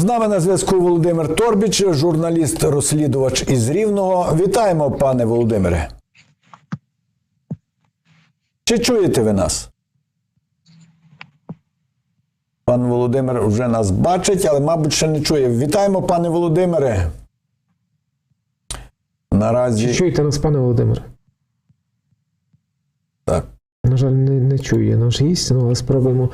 З нами на зв'язку Володимир Торбіч, журналіст-розслідувач із Рівного. Вітаємо, пане Володимире. Чи чуєте ви нас? Пан Володимир вже нас бачить, але, мабуть, ще не чує. Вітаємо, пане Володимире. Наразі Чи чуєте нас, пане Володимире? так. На жаль, не, не чує наш гість, ну, але спробуємо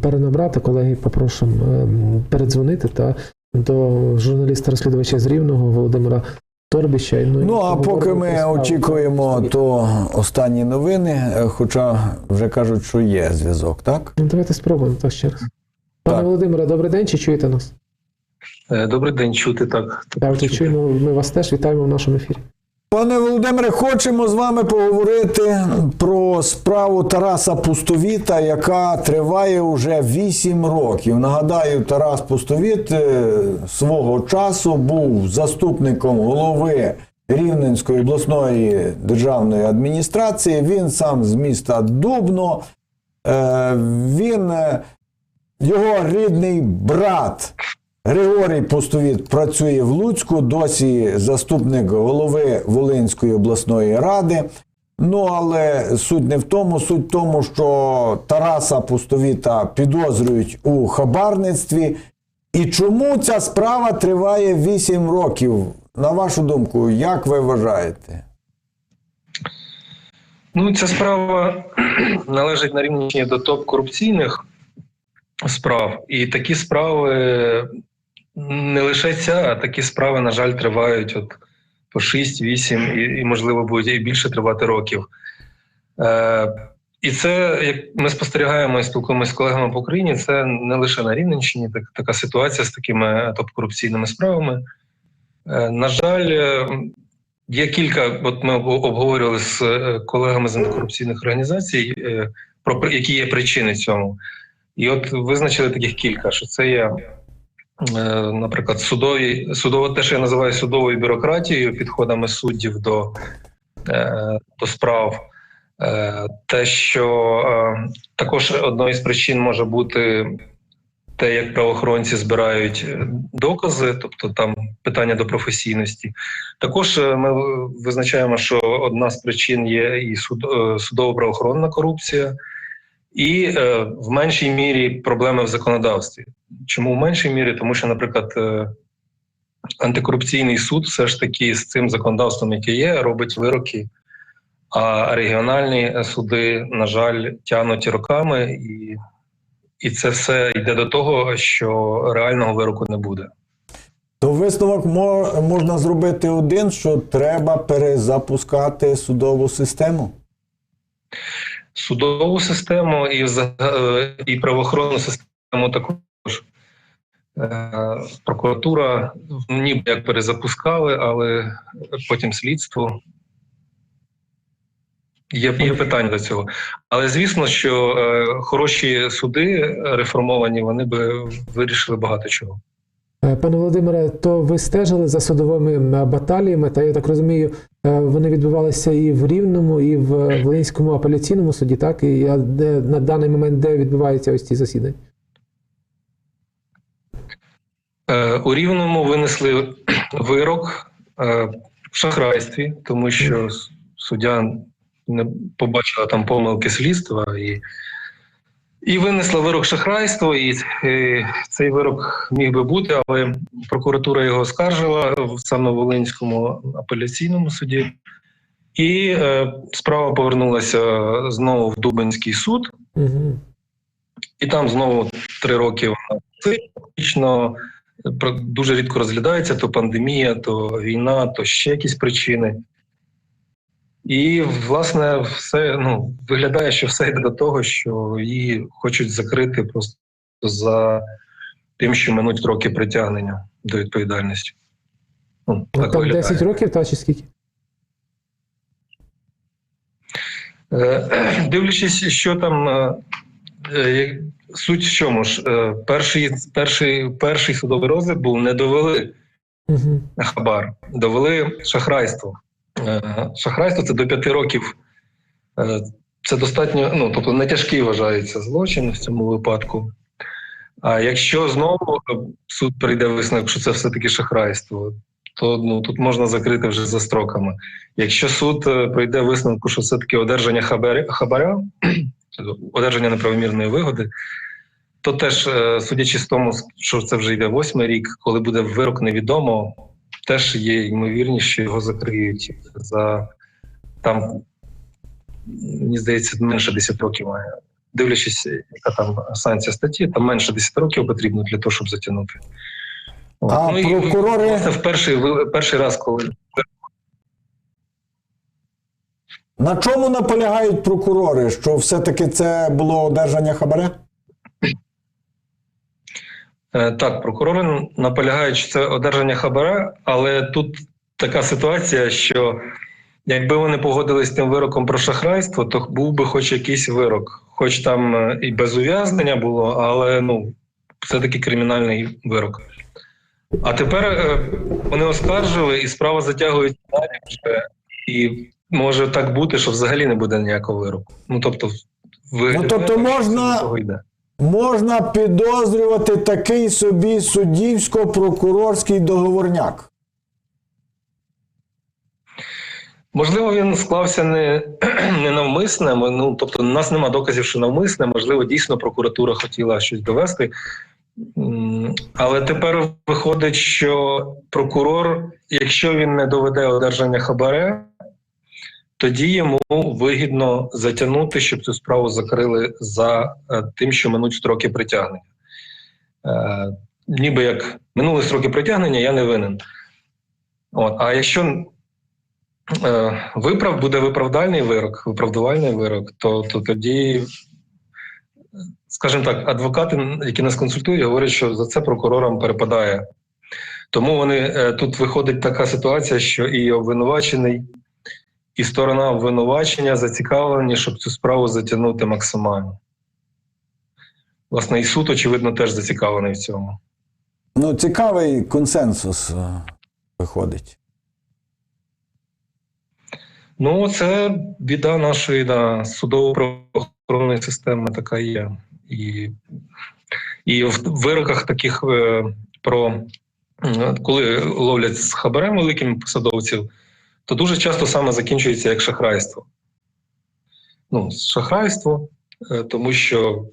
перенабрати. Колеги, попрошу е, передзвонити та до журналіста-розслідувача з Рівного Володимира Торбіща. і Ну а поки ми справу. очікуємо, то останні новини, е, хоча вже кажуть, що є зв'язок, так? Ну, давайте спробуємо так ще раз. Пане Так. Володимире, добрий день, чи чуєте нас? Е, Добрий день, чути так. Так, чуємо, ми вас теж вітаємо в нашому ефірі. Пане Володимире, хочемо з вами поговорити про справу Тараса Пустовіта, яка триває вже 8 років. Нагадаю, Тарас Пустовіт е, свого часу був заступником голови Рівненської обласної державної адміністрації. Він сам з міста Дубно. Е, Він е, його рідний брат Григорій Пустовіт працює в Луцьку, досі заступник голови Волинської обласної ради. Ну, але суть не в тому, суть в тому, що Тараса Пустовіта підозрюють у хабарництві. І чому ця справа триває 8 років? На вашу думку, як ви вважаєте? Ну, ця справа належить на Рівненщині до топ корупційних справ. І такі справи не лише ця, а такі справи, на жаль, тривають от по 6-8 і, і, можливо, будуть і більше тривати років. Е, і це, як ми спостерігаємо і спілкуємося з колегами по Україні, це не лише на Рівненщині, так, така ситуація з такими топ-корупційними справами. Е, на жаль, е, є кілька, от ми об- обговорювали з е, колегами з антикорупційних організацій, е, про які є причини цьому. І от визначили таких кілька, що це є, е, наприклад, судові, судово, те, що я називаю судовою бюрократією, підходами суддів до, е, до справ. Е, Те, що е, також одною з причин може бути те, як правоохоронці збирають е, докази, тобто там питання до професійності. Також е, ми визначаємо, що одна з причин є і суд, е, судово-правоохоронна корупція, і е, в меншій мірі проблеми в законодавстві. Чому в меншій мірі? Тому що, наприклад, е, антикорупційний суд все ж таки з цим законодавством, яке є, робить вироки. А регіональні суди, на жаль, тягнуть роками, і, і це все йде до того, що реального вироку не буде. То висновок можна зробити один, що треба перезапускати судову систему. Судову систему і, е, і правоохоронну систему також. Е, Прокуратура ніби як перезапускали, але потім слідство. Є, є питання до цього. Але звісно, що е, хороші суди реформовані, вони би вирішили багато чого. Е, Пане Володимире, то ви стежили за судовими баталіями, та я так розумію, е, вони відбувалися і в Рівному, і в Волинському апеляційному суді, так? І на даний момент де відбуваються ось ці засідання? Е, У Рівному винесли вирок в шахрайстві, тому що суддя не побачила там помилки слідства і, і винесла вирок шахрайства. І е, цей вирок міг би бути, але прокуратура його оскаржила в саме Волинському апеляційному суді. І е, справа повернулася знову в Дубинський суд. Угу. І там знову три роки вона фактично дуже рідко розглядається то пандемія, то війна, то ще якісь причини. І, власне, все ну, виглядає, що все йде до того, що її хочуть закрити просто за тим, що минуть роки притягнення до відповідальності. Ну, так Там 10 років, та чи скільки? Е, Дивлячись, що там е, е, суть в чому ж, перший, перший, перший судовий розгляд був не довели Угу. хабар, довели шахрайство. Е, Шахрайство це до п'яти років. Е, Це достатньо, ну тобто не тяжкий вважається злочин в цьому випадку. А якщо знову е, суд прийде висновок, що це все-таки шахрайство, то ну, тут можна закрити вже за строками. Якщо суд е, прийде висновку, що все-таки одержання хабаря, хабаря одержання неправомірної вигоди, то теж, е, судячи з тому, що це вже йде восьмий рік, коли буде вирок невідомо, теж є ймовірність, що його закриють за там, мені здається, менше 10 років має. Дивлячись, яка там санкція статті, там менше 10 років потрібно для того, щоб затягнути. А і, прокурори- в перший, перший раз, коли На чому наполягають прокурори? Що все-таки це було одержання хабаря? Е, Так, прокурори наполягають, що це одержання хабара, але тут така ситуація, що якби вони погодились з тим вироком про шахрайство, то був би хоч якийсь вирок, хоч там е, і без ув'язнення було, але ну, все-таки кримінальний вирок. А тепер е, вони оскаржили, і справа затягують далі вже. І може так бути, що взагалі не буде ніякого вироку. Ну тобто, ви Ну, тобто можна-. Можна підозрювати такий собі суддівсько-прокурорський договорняк. Можливо, він склався не, не навмисне. Ну тобто, у нас нема доказів, що навмисне. Можливо, дійсно прокуратура хотіла щось довести. Але тепер виходить, що прокурор, якщо він не доведе одержання хабаря, тоді йому вигідно затягнути, щоб цю справу закрили за е, тим, що минуть строки притягнення. Е, ніби як минули строки притягнення, я не винен. От, а якщо е, виправ буде виправдальний вирок, виправдувальний вирок, то, то тоді, скажімо так, адвокати, які нас консультують, говорять, що за це прокурорам перепадає. Тому вони е, тут виходить така ситуація, що і обвинувачений, і сторона обвинувачення зацікавлені, щоб цю справу затягнути максимально. Власне, і суд, очевидно, теж зацікавлений в цьому. Ну, цікавий консенсус е, виходить. Ну, це біда нашої да, судово-правоохоронної системи така є. І, і в вироках таких е, про коли ловлять з хабарем великим посадовців, то дуже часто саме закінчується як шахрайство. Ну, шахрайство, е, тому що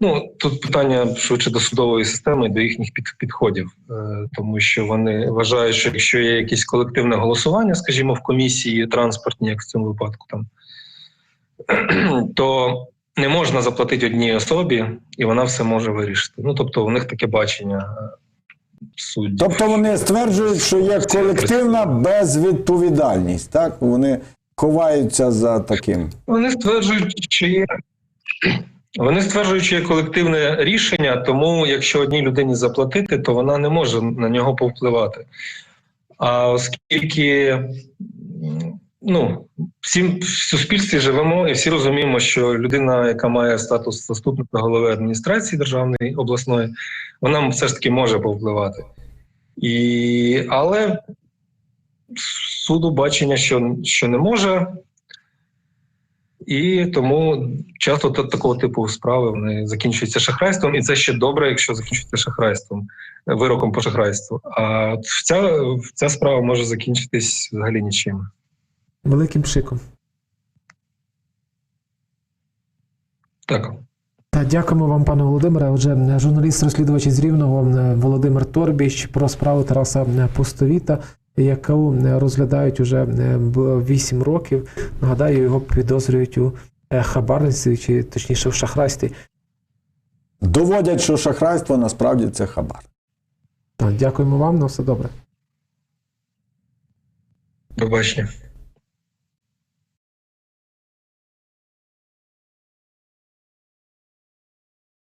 ну, тут питання швидше до судової системи, до їхніх під, підходів, е, тому що вони вважають, що якщо є якесь колективне голосування, скажімо, в комісії транспортній, як в цьому випадку, там, то не можна заплатити одній особі, і вона все може вирішити. Ну, тобто, у них таке бачення суддів. Тобто вони стверджують, що є колективна безвідповідальність. Так? Вони ховаються за таким. Вони стверджують, що є. Вони стверджують, що є колективне рішення, тому якщо одній людині заплатити, то вона не може на нього повпливати. А оскільки ну, всім в суспільстві живемо і всі розуміємо, що людина, яка має статус заступника голови адміністрації державної обласної, вона все ж таки може повпливати. І, але суду бачення, що, що не може, і тому часто та- такого типу справи вони закінчуються шахрайством, і це ще добре, якщо закінчується шахрайством, вироком по шахрайству. А ця, ця справа може закінчитись взагалі нічим. Великим пшиком. Так. Та дякуємо вам, пане Володимире. Отже, журналіст-розслідувач із Рівного е, Володимир Торбіч про справу Тараса е, Пустовіта, яку е, розглядають уже 8 років. Нагадаю, його підозрюють у хабарництві, чи точніше в шахрайстві. Доводять, що шахрайство насправді це хабар. Та, дякуємо вам, на все добре. До бачення.